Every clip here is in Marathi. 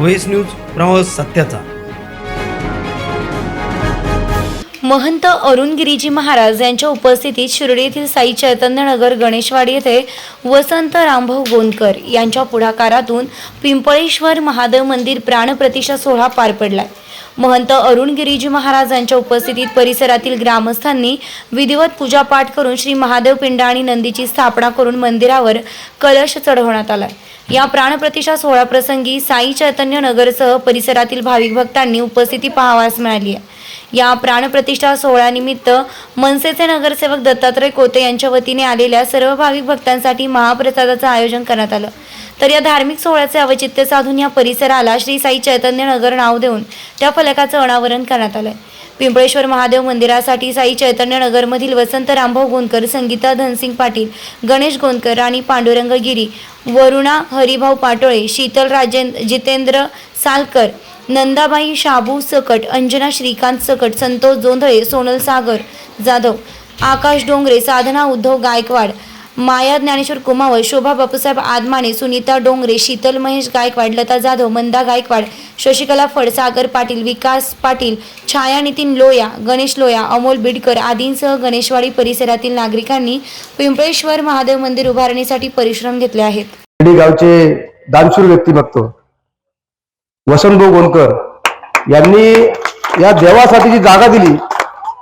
व्हेस न्यूज प्रवास सत्याचा. महंत अरुण गिरीजी महाराज यांच्या उपस्थितीत शिर्डी येथील साई चैतन्यनगर गणेशवाडी येथे वसंत रामभाऊ गोंदकर यांच्या पुढाकारातून पिंपळेश्वर महादेव मंदिर प्राणप्रतिष्ठा सोहळा पार पडलाय. महंत अरुण गिरीजी महाराज यांच्या उपस्थितीत परिसरातील ग्रामस्थांनी विधिवत पूजापाठ करून श्री महादेव पिंड आणि नंदीची स्थापना करून मंदिरावर कलश चढवण्यात आलाय. या प्राणप्रतिष्ठा सोहळ्याप्रसंगी साई चैतन्य नगरसह परिसरातील भाविक भक्तांनी उपस्थिती पाहावास मिळाली आहे. या प्राणप्रतिष्ठा सोहळ्यानिमित्त मनसेचे नगरसेवक दत्तात्रय कोते यांच्या वतीने आलेल्या सर्व भाविक भक्तांसाठी महाप्रसादाचं आयोजन करण्यात आलं. तर या धार्मिक सोहळ्याचे औचित्य साधून या परिसराला श्री साई चैतन्य नगर नाव देऊन त्या फलकाचं अनावरण करण्यात आलंय. पिंपळेश्वर महादेव मंदिरासाठी साई चैतन्य नगरमधील वसंत रामभाऊ गोंदकर संगीता धनसिंग पाटील गणेश गोंदकर आणि पांडुरंग गिरी वरुणा हरिभाऊ पाटोळे शीतल राजेंद्र जितेंद्र सालकर नंदाबाई शाबू सकट अंजना श्रीकांत सकट संतोष जोंधळे सोनल सागर जाधव आकाश डोंगरे साधना उद्धव गायकवाड माया ज्ञानेश्वर कुमावत शोभा बापूसाहेब आदमाने सुनीता डोंगरे शीतल महेश गायकवाड लता जाधव मंदा गायकवाड शशिकला फड सागर पाटील विकास पाटील छाया नितीन लोया गणेश लोया अमोल बिडकर आदींसह गणेशवाडी परिसरातील नागरिकांनी पिंपळेश्वर महादेव मंदिर उभारणीसाठी परिश्रम घेतले आहेत. गावचे दानशूर व्यक्ती बघतो वसंतभाऊ गोंदकर यांनी या देवासाठी जी जागा दिली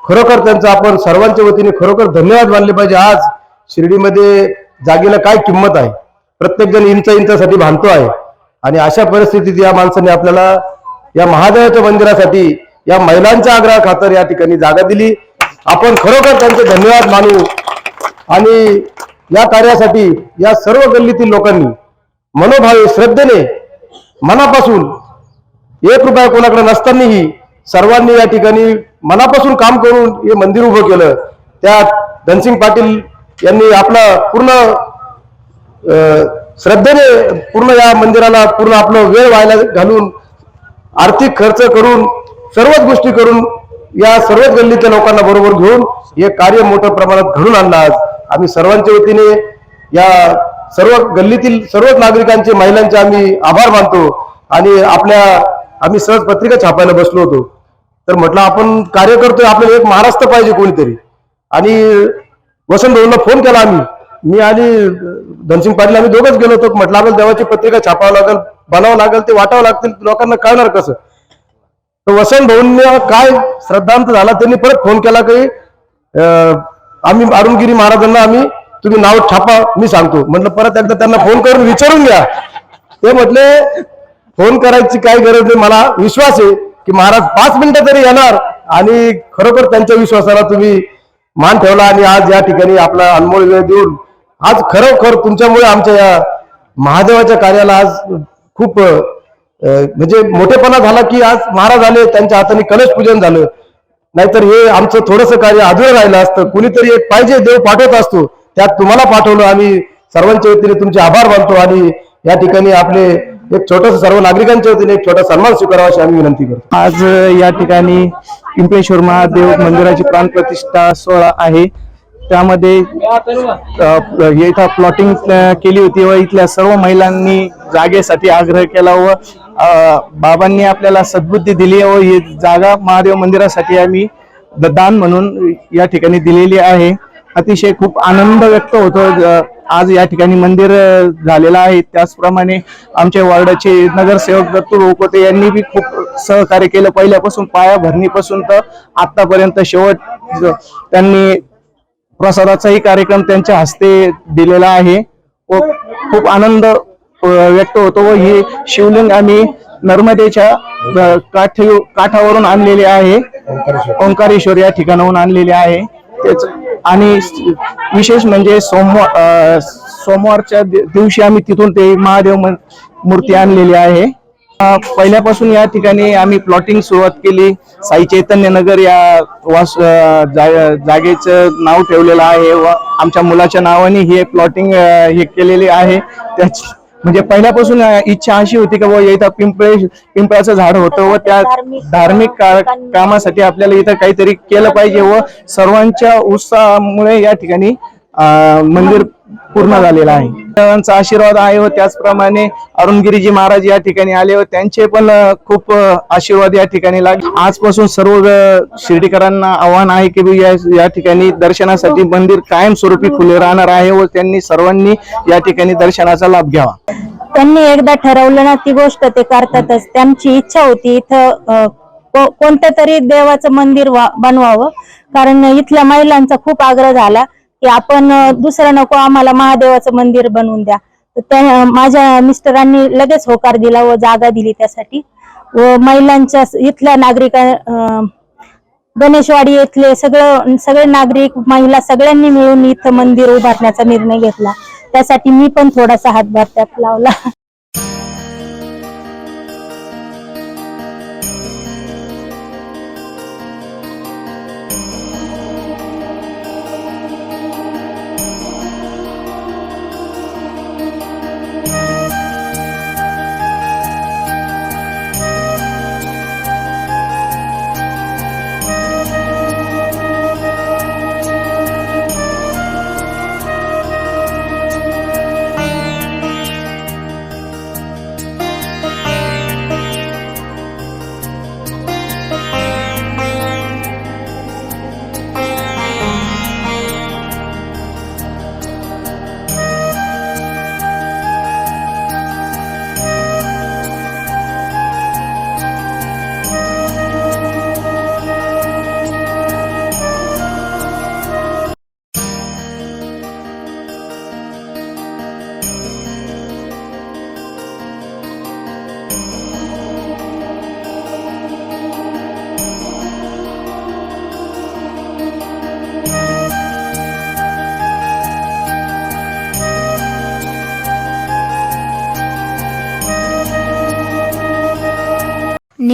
खरोखर त्यांचा आपण सर्वांच्या वतीने खरोखर धन्यवाद मानले पाहिजे. आज शिर्डीमध्ये जागेला काय किंमत आहे? प्रत्येक जण इंच इंचासाठी भांडतो आहे. आणि अशा परिस्थितीत या माणसाने आपल्याला या महादेवाच्या मंदिरासाठी या महिलांच्या आग्रहा खातर या ठिकाणी जागा दिली. आपण खरोखर त्यांचे धन्यवाद मानू. आणि या कार्यासाठी या सर्व गल्लीतील लोकांनी मनोभावे श्रद्धेने मनापासून एक रुपया कोणाकडे नसतानाही सर्वांनी या ठिकाणी मनापासून काम करून हे मंदिर उभं केलं. त्यात धनसिंग पाटील यांनी आपला पूर्ण श्रद्धेने पूर्ण या मंदिराला पूर्ण आपलं वेळ व्हायला घालून आर्थिक खर्च करून सर्वच गोष्टी करून या सर्वच गल्लीतल्या लोकांना बरोबर घेऊन हे कार्य मोठ्या प्रमाणात घडून आणलं आज. आम्ही सर्वांच्या वतीने या सर्व गल्लीतील सर्वच नागरिकांचे महिलांचे आम्ही आभार मानतो आणि आपल्या आम्ही सहज पत्रिका छापायला बसलो होतो. तर म्हटलं आपण कार्य करतोय आपल्याला एक महाराष्ट्र पाहिजे कोणीतरी. आणि वसंत भाऊंना फोन केला आम्ही. मी आणि धनसिंग पाटील आम्ही दोघंच गेलो होतो. म्हटलं आपल्याला देवाची पत्रिका छापावं लागेल बनावं लागेल ते वाटावं लागतील. लोकांना कळणार कसं? तर वसंत भाऊंना काय श्रद्धांत झाला त्यांनी परत फोन केला की अं, आम्ही अरुणगिरी महाराजांना आम्ही तुम्ही नाव छापा मी सांगतो. म्हटलं परत एकदा त्यांना फोन करून विचारून घ्या. ते म्हटले फोन करायची काही गरज नाही मला विश्वास आहे की महाराज पाच मिनिटं तरी येणार आणि खरोखर त्यांच्या विश्वासाला तुम्ही मान ठेवला आणि आज या ठिकाणी आपला अनमोल वेळ देऊन आज खरोखर तुमच्यामुळे आमच्या या महादेवाच्या कार्याला आज खूप म्हणजे मोठेपणा झाला की आज महाराज आले त्यांच्या हाताने कलश पूजन झालं. नाहीतर हे आमचं थोडंसं कार्य अधुरं राहिलं असतं. कुणीतरी एक पाहिजे देव पाठवत असतो. त्यात तुम्हाला पाठवलं. आम्ही सर्वांच्या वतीने तुमचे आभार मानतो आणि या ठिकाणी आपले एक छोटस सर्व नागरिकांच्या वतीने एक छोटा सन्मान स्वीकारावा अशी आम्ही विनंती करतो. आज या ठिकाणी पिंपळेश्वर महादेव मंदिराची प्राणप्रतिष्ठा सोहळा आहे. त्यामध्ये इथं प्लॉटिंग केली होती व इथल्या सर्व महिलांनी जागेसाठी आग्रह केला व बाबांनी आपल्याला सद्बुद्धी दिली व ही जागा महादेव मंदिरासाठी आम्ही दान म्हणून या ठिकाणी दिलेली आहे. अतिशय खूप आनंद व्यक्त होतो. आज या ठिकाणी मंदिर झालेलं आहे. त्याचप्रमाणे आमच्या वॉर्डाचे नगरसेवक दत्तू रोकोते यांनी बी खूप सहकार्य केलं. पहिल्यापासून पायाभरणीपासून तर आतापर्यंत शेवट त्यांनी प्रसादाचाही कार्यक्रम त्यांच्या हस्ते दिलेला आहे. व खूप आनंद व्यक्त होतो व हे शिवलिंग आम्ही नर्मदेच्या काठी काठावरून आणलेले आहे. ओंकारेश्वर या ठिकाणाहून आणलेले आहे. तेच आणि विशेष म्हणजे सोमवार सोमवारच्या दिवशी आम्ही तिथून ते महादेव मूर्ती आणलेली आहे. पहिल्यापासून या ठिकाणी आम्ही प्लॉटिंग सुरुवात केली. साई चैतन्य नगर या वास जा- जागेचं नाव ठेवलेलं आहे. व आमच्या मुलाच्या नावाने ही प्लॉटिंग हे केलेली आहे. त्याच म्हणजे पहिल्यापासून इच्छा अशी होती का बुवा इथं पिंपळे पिंपळाचं झाड होतं व त्या धार्मिक कामासाठी आपल्याला इथं काहीतरी केलं पाहिजे व सर्वांच्या उत्साहामुळे या ठिकाणी मंदिर पूर्ण झालेला आहे. त्यांचा आशीर्वाद आहे व त्याचप्रमाणे अरुणगिरीजी महाराज या ठिकाणी आले व त्यांचे पण खूप आशीर्वाद या ठिकाणी लागले. आजपासून सर्व शिर्डीकरांना आव्हान आहे की या ठिकाणी दर्शनासाठी मंदिर कायमस्वरूपी खुले राहणार आहे व त्यांनी सर्वांनी या ठिकाणी दर्शनाचा लाभ घ्यावा. त्यांनी एकदा ठरवलं ना ती गोष्ट ते करतातच. त्यांची इच्छा होती इथं अ, को- कोणतं तरी देवाचं मंदिर बनवावं. कारण इथल्या महिलांचा खूप आग्रह झाला की आपण दुसरं नको आम्हाला महादेवाचं मंदिर बनवून द्या. तर त्या माझ्या मिस्टरांनी लगेच होकार दिला व जागा दिली त्यासाठी. व महिलांच्या इथल्या नागरिका गणेशवाडी येथले सगळं सगळे नागरिक महिला सगळ्यांनी मिळून इथं मंदिर उभारण्याचा निर्णय घेतला. त्यासाठी मी पण थोडासा हातभार त्यात लावला.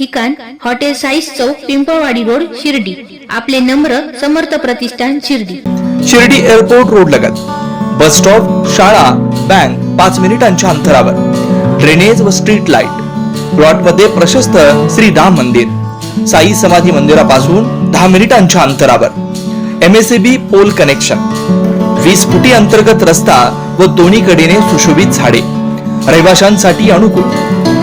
ठिकाण हॉटेल साईस चौक पिंपळवाडी रोड शिर्डी. आपले नम्र समर्थ प्रतिष्ठान शिर्डी. शिर्डी एअरपोर्ट रोड लगत. बस स्टॉप शाळा बँक पाच मिनिटांच्या अंतरावर. ड्रेनेज व स्ट्रीट लाइट. प्लॉटमध्ये प्रशस्त श्री राम मंदिर. साई समाधी मंदिरापासून दहा मिनिटांच्या अंतरावर. M S B pole connection वीस फुटी अंतर्गत रस्ता व दोन्ही कडेने सुशोभित झाडे. रहिवाशांसाठी अनुकूल.